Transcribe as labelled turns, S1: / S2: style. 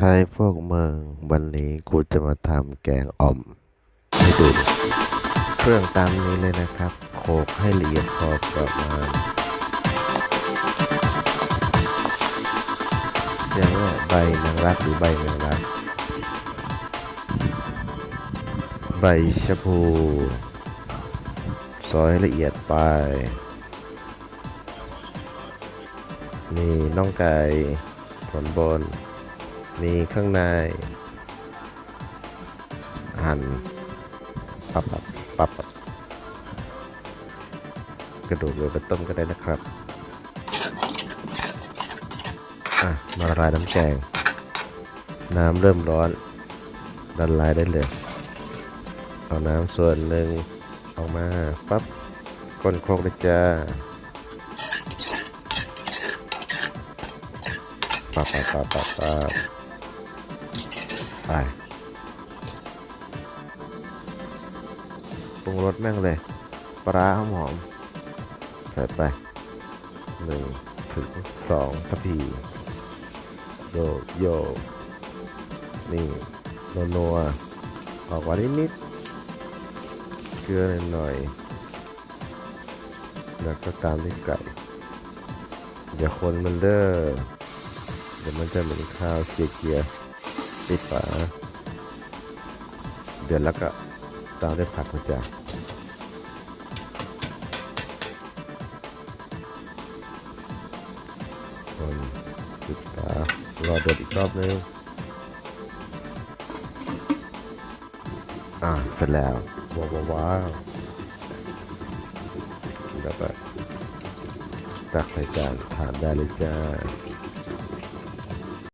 S1: ใช้พวกเมืองวันนี้กูจะมาทำแกงอ่อม ให้ดู เครื่องตามนี้เลยนะครับโขลกให้ละเอียดพอประมาณอย่างว่าใบนางรักหรือใบแมงลัก ใบชะพูซอยละเอียดไป นี่น่องไก่ผลบน มีข้างในหั่นปับปับปับปับกระดูกเลยไปต้มก็ได้นะครับอะมาละลายน้ำแกง น้ำเริ่มร้อนละลายได้เลย เอาน้ำส่วนหนึ่งออกมาปั๊บก้นโคกเลยจ้าปับปับปับปับปับ ไปปรุงรสแม่งเลย ปลาหอมหอมใส่ไปหนึ่งถึงสองทัพพีโยโยนี่นัวๆออกหวานนิดๆเกลือหน่อยแล้วก็ตามด้วยไก่อย่าคนมันเด้อเดี๋ยวมันจะเหมือนข้าวเกียร์ๆ ปิดฝาเดือดแล้วก็ตามด้วยผักนะจ๊ะคนปิดฝารอเดือดอีกรอบนึงอ่าเสร็จแล้วว้าวว้าวว้าวแล้วก็ตักใส่จานทานได้เลยจ้า